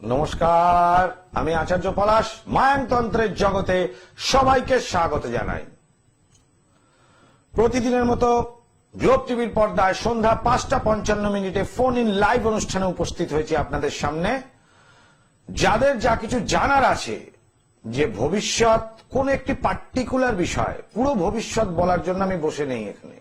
নমস্কার, আমি আচার্য পলাশ, মায়ানতন্ত্রের জগতে সবাইকে স্বাগত জানাই। প্রতিদিনের মতো গ্লোব টিভির পর্দায় সন্ধ্যা পাঁচটা পঞ্চান্ন মিনিটে ফোন ইন লাইভ অনুষ্ঠানে উপস্থিত হয়েছে আপনাদের সামনে। যাদের যা কিছু জানার আছে যে ভবিষ্যৎ, কোন একটি পার্টিকুলার বিষয়, পুরো ভবিষ্যৎ বলার জন্য আমি বসে নেই এখানে।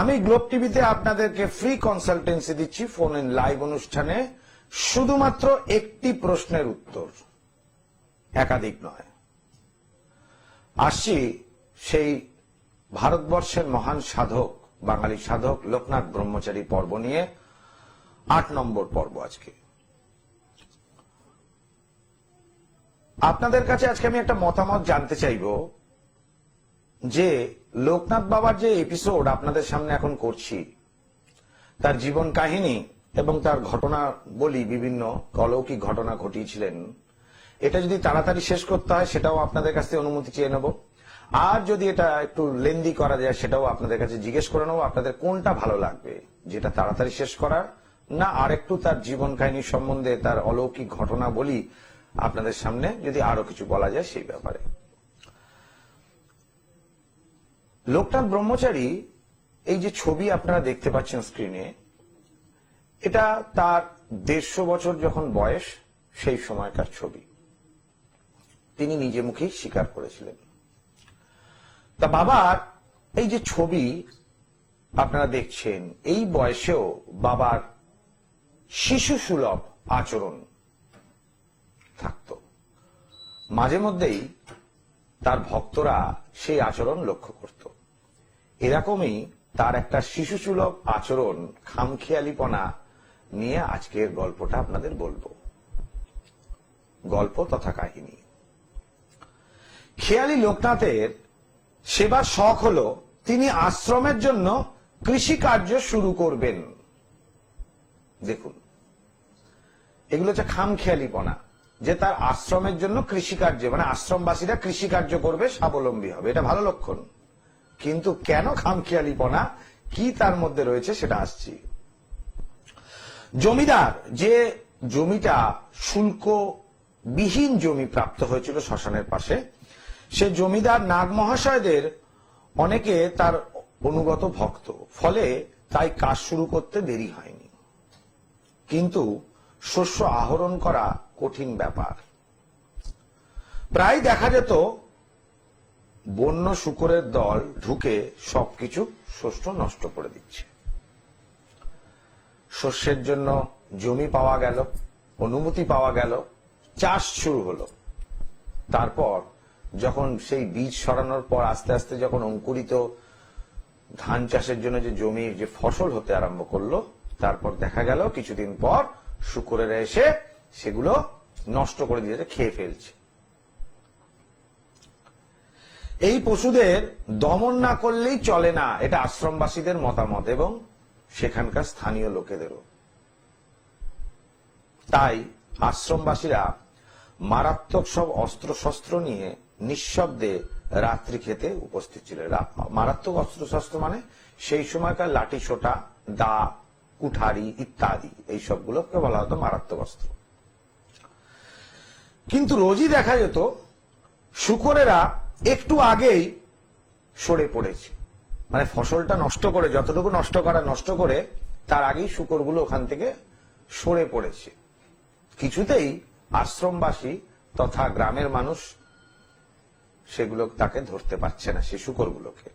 আমি গ্লোব টিভিতে আপনাদেরকে ফ্রি কনসালটেন্সি দিচ্ছি ফোন ইন লাইভ অনুষ্ঠানে। শুধুমাত্র একটি প্রশ্নের উত্তর। একাধিক নয়। আসছি সেই ভারতবর্ষের মহান সাধক, বাঙালি সাধক লোকনাথ ব্রহ্মচারী পর্ব নিয়ে আট নম্বর পর্ব আজকে। আপনাদের কাছে আজকে আমি একটা মতামত জানতে চাইব যে, লোকনাথ বাবার যে এপিসোড আপনাদের সামনে এখন করছি, তার জীবন কাহিনী এবং তার ঘটনা বলি বিভিন্ন অলৌকিক ঘটনা ঘটিয়েছিলেন। এটা যদি তাড়াতাড়ি শেষ করতে হয়, সেটাও আপনাদের কাছ অনুমতি চেয়ে নেব। আর যদি এটা একটু লেন্দি করা যায়, সেটাও আপনাদের কাছে জিজ্ঞেস করে নেব, আপনাদের কোনটা ভালো লাগবে? যেটা তাড়াতাড়ি শেষ করার না আরেকটু তার জীবন কাহিনী সম্বন্ধে তার অলৌকিক ঘটনা বলি আপনাদের সামনে, যদি আরও কিছু বলা যায় সেই ব্যাপারে। লোকনাথ ব্রহ্মচারী, এই যে ছবি আপনারা দেখতে পাচ্ছেন স্ক্রিনে এটা তার দেড়শো বছর যখন বয়স, সেই সময়কার ছবি। তিনি নিজে মুখেই স্বীকার করেছিলেন। তা বাবার এই যে ছবি আপনারা দেখছেন, এই বয়সেও বাবার শিশু সুলভ আচরণ থাকতো। মাঝে মধ্যেই তার ভক্তরা সেই আচরণ লক্ষ্য করত। এরকমই তার একটা শিশু সুলভ আচরণ, খামখেয়ালিপনা নিয়ে আজকের গল্পটা আপনাদের বলব। গল্প তথা কাহিনী। খেয়ালি লোকনাথের সেবার শখ হলো, তিনি আশ্রমের জন্য কৃষি কার্য শুরু করবেন। দেখুন, এগুলো হচ্ছে খামখেয়ালিপনা যে তার আশ্রমের জন্য কৃষিকার্য মানে আশ্রমবাসীরা কৃষিকার্য করবে, স্বাবলম্বী হবে। এটা ভালো লক্ষণ। কিন্তু কেন খামখেয়ালিপনা কি তার মধ্যে রয়েছে সেটা আসছি। জমিদার, যে জমিটা শুল্ক বিহীন জমি প্রাপ্ত হয়েছিল শ্মশানের পাশে, সে জমিদার নাগ মহাশয়দের অনেকে তার অনুগত ভক্ত, ফলে তাই কাজ শুরু করতে দেরি হয়নি। কিন্তু শস্য আহরণ করা কঠিন ব্যাপার। প্রায় দেখা যেত, বন্য শুকরের দল ঢুকে সবকিছু শস্য নষ্ট করে দিচ্ছে। শস্যের জন্য জমি পাওয়া গেল, অনুমতি পাওয়া গেল, চাষ শুরু হলো। তারপর যখন সেই বীজ সরানোর পর আস্তে আস্তে যখন অঙ্কুরিত ধান চাষের জন্য যে জমির যে ফসল হতে আরম্ভ করল, তারপর দেখা গেল কিছুদিন পর শুকরেরা এসে সেগুলো নষ্ট করে দিয়েছে খেয়ে ফেলছে। এই পশুদের দমন না করলেই চলে না, এটা আশ্রমবাসীদের মতামত এবং সেখানকার স্থানীয় লোকেদেরও। তাই আশ্রমবাসীরা মারাত্মক সব অস্ত্র শস্ত্র নিয়ে নিঃশব্দে রাত্রি খেতে উপস্থিত ছিল মারাত্মক অস্ত্র শস্ত্র মানে সেই সময়কার লাঠি ছোটা দা, কুঠারি ইত্যাদি। এই সবগুলোকে বলা হতো মারাত্মক অস্ত্র। কিন্তু রোজই দেখা যেত, শুকরেরা একটু আগেই সরে পড়েছে। মানে ফসলটা নষ্ট করে, যতটুকু নষ্ট করা নষ্ট করে, তার আগেই শুকরগুলো ওখান থেকে সরে পড়েছে। কিছুতেই আশ্রমবাসী তথা গ্রামের মানুষ সেগুলো তাকে ধরতে পারছে না, সে শুকরগুলোকে।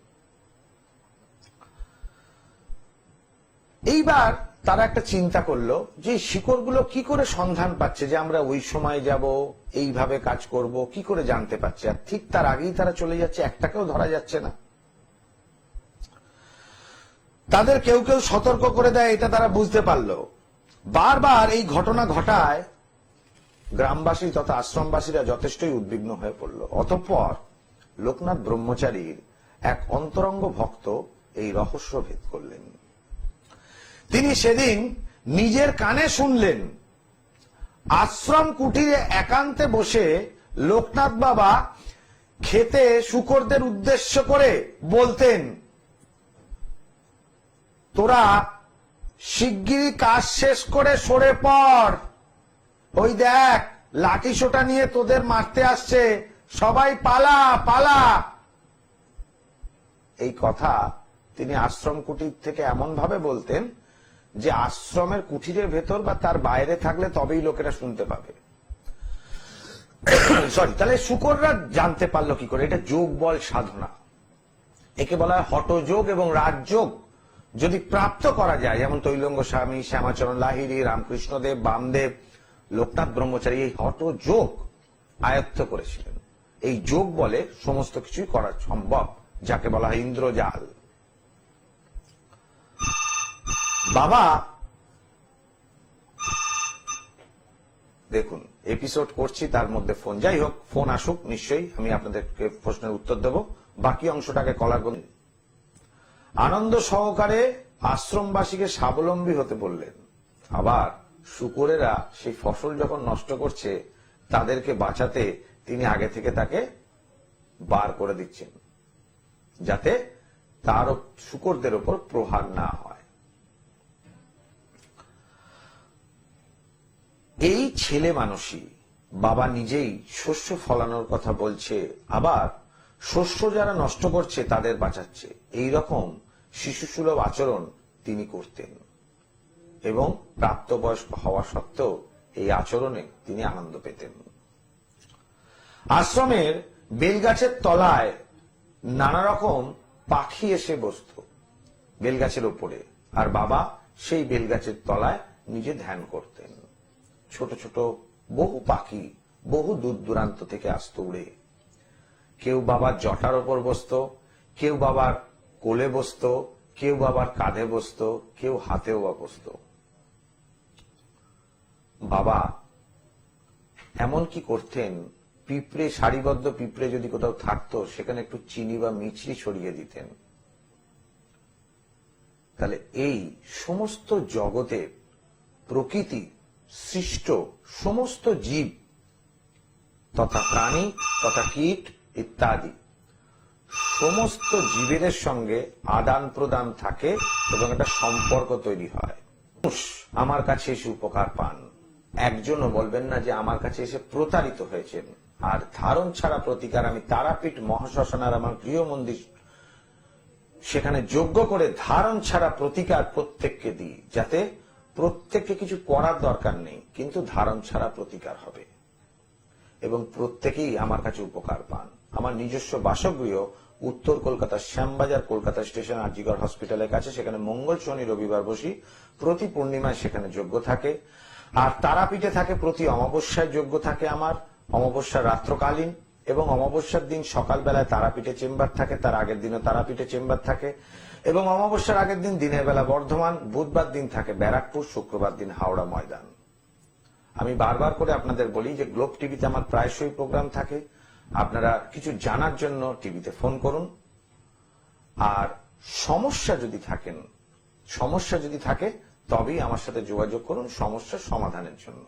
এইবার তারা একটা চিন্তা করল যে শিকড়গুলো কি করে সন্ধান পাচ্ছে, যে আমরা ওই সময় যাব, এইভাবে কাজ করব, কি করে জানতে পারছে? আর ঠিক তার আগেই তারা চলে যাচ্ছে, একটাকেও ধরা যাচ্ছে না। তাদের কেউ কেউ সতর্ক করে দেয়, এটা তারা বুঝতে পারল। বারবার এই ঘটনা ঘটায় গ্রামবাসী তথা আশ্রমবাসীরা যথেষ্টই উদ্বিগ্ন হয়ে পড়ল। অতঃপর লোকনাথ ব্রহ্মচারীর এক অন্তরঙ্গ ভক্ত এই রহস্য ভেদ করলেন। তিনি সেদিন নিজের কানে শুনলেন, আশ্রম কুটিরে একান্তে বসে লোকনাথ বাবা খেতে শুকরদের উদ্দেশ্য করে বলতেন তোরা শিগগিরই কাজ শেষ করে সরে পড়। ওই দেখ, লাঠি সোটা নিয়ে তোদের মারতে আসছে। সবাই পালা পালা। এই কথা তিনি আশ্রম কুটির থেকে এমন ভাবে বলতেন যে আশ্রমের কুঠিরের ভেতর বা তার বাইরে থাকলে তবেই লোকেরা শুনতে পাবে। সরি, তাহলে শুকররা জানতে পারল কি করে? এটা যোগ বল সাধনা। একে বলা হয় হটযোগ এবং রাজযোগ। যদি প্রাপ্ত করা যায়, যেমন তৈলঙ্গ স্বামী, শ্যামাচরণ লাহিড়ী, রামকৃষ্ণদেব, বামদেব, লোকনাথ ব্রহ্মচারী, এই হটযোগ আয়ত্ত করেছিলেন। এই যোগ বলে সমস্ত কিছুই করা সম্ভব, যাকে বলা হয় ইন্দ্রজাল। বাবা, দেখুন এপিসোড করছি, তার মধ্যে ফোন যাই হোক ফোন আসুক, নিশ্চয়ই আমি আপনাদেরকে প্রশ্নের উত্তর দেব। বাকি অংশটাকে কলার গুণ আনন্দ সহকারে আশ্রমবাসীকে স্বাবলম্বী হতে বললেন। আবার শুকুরেরা সেই ফসল যখন নষ্ট করছে, তাদেরকে বাঁচাতে তিনি আগে থেকে তাকে বার করে দিচ্ছেন, যাতে তার শুকরদের ওপর প্রহার না হয়। এই ছেলে মানুষই বাবা নিজেই শস্য ফলানোর কথা বলছে, আবার শস্য যারা নষ্ট করছে, তাদের বাঁচাচ্ছে। এই রকম শিশুসুলভ আচরণ তিনি করতেন। এবং প্রাপ্তবয়স্ক হওয়া সত্ত্বেও এই আচরণে তিনি আনন্দ পেতেন। আশ্রমের বেলগাছের তলায় নানা রকম পাখি এসে বসত বেলগাছের ওপরে। আর বাবা সেই বেলগাছের তলায় নিজে ধ্যান করতেন। ছোট ছোট বহু পাখি বহু দূর দূরান্ত থেকে আসতো উড়ে কেউ বাবার জটার ওপর বসত, কেউ বাবার কোলে বসত, কেউ বাবার কাঁধে বসত, কেউ হাতেও বসত। বাবা, এমন কি করতেন? পিঁপড়ে, সারিবদ্ধ পিঁপড়ে যদি কোথাও থাকতো, সেখানে একটু চিনি বা মিছরি ছড়িয়ে দিতেন। তাহলে এই সমস্ত জগতের প্রকৃতি, সৃষ্ট সমস্ত জীব, তথা প্রাণী, তথা কীট ইত্যাদি। সমস্ত জীবেদের সঙ্গে আদান প্রদান থাকে এবং একটা সম্পর্ক তৈরি হয়। আমার কাছে এসে উপকার পান। একজনও বলবেন না যে আমার কাছে এসে প্রতারিত হয়েছেন। আর ধারণ ছাড়া প্রতিকার আমি তারাপীঠ মহাশ্মশানার আমার গৃহ মন্দির সেখানে যোগ্য করে ধারণ ছাড়া প্রতিকার প্রত্যেককে দিই, যাতে প্রত্যেককে কিছু করার দরকার নেই, কিন্তু ধারণ ছাড়া প্রতিকার হবে। এবং প্রত্যেকেই আমার কাছে উপকার পান। আমার নিজস্ব বাসগৃহ উত্তর কলকাতার শ্যামবাজার কলকাতা স্টেশন আরজিগড় হসপিটালের কাছে। সেখানে মঙ্গল, শনি, রবিবার বসি। প্রতি পূর্ণিমায় সেখানে যোগ্য থাকে। আর তারাপীঠে থাকে, প্রতি অমাবস্যায় যোগ্য থাকে আমার। অমাবস্যার রাত্রকালীন এবং অমাবস্যার দিন সকালবেলায় তারাপীঠে চেম্বার থাকে, তার আগের দিনও তারাপীঠে চেম্বার থাকে। এবং অমাবস্যার আগের দিন দিনের বেলা বর্ধমান, বুধবার দিন থাকে ব্যারাকপুর, শুক্রবার দিন হাওড়া ময়দান। আমি বারবার করে আপনাদের বলি যে গ্লোব টিভিতে আমার প্রায়শই প্রোগ্রাম থাকে। আপনারা কিছু জানার জন্য টিভিতে ফোন করুন। আর সমস্যা যদি থাকেন, সমস্যা যদি থাকে, তবেই আমার সাথে যোগাযোগ করুন সমস্যার সমাধানের জন্য।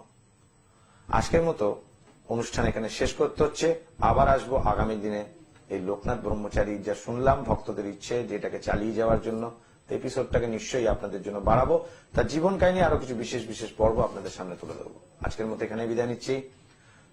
আজকের মতো অনুষ্ঠান এখানে শেষ করতে হচ্ছে। আবার আসব আগামী দিনে। এই লোকনাথ ব্রহ্মচারী যা শুনলাম, ভক্তদের ইচ্ছে, যেটাকে চালিয়ে যাওয়ার জন্য এপিসোডটাকে নিশ্চয়ই আপনাদের জন্য বাড়াবো। তার জীবন কাহিনী আরও কিছু বিশেষ বিশেষ পর্ব আপনাদের সামনে তুলে ধরবো। আজকের মতো এখানে বিদায় নিচ্ছি।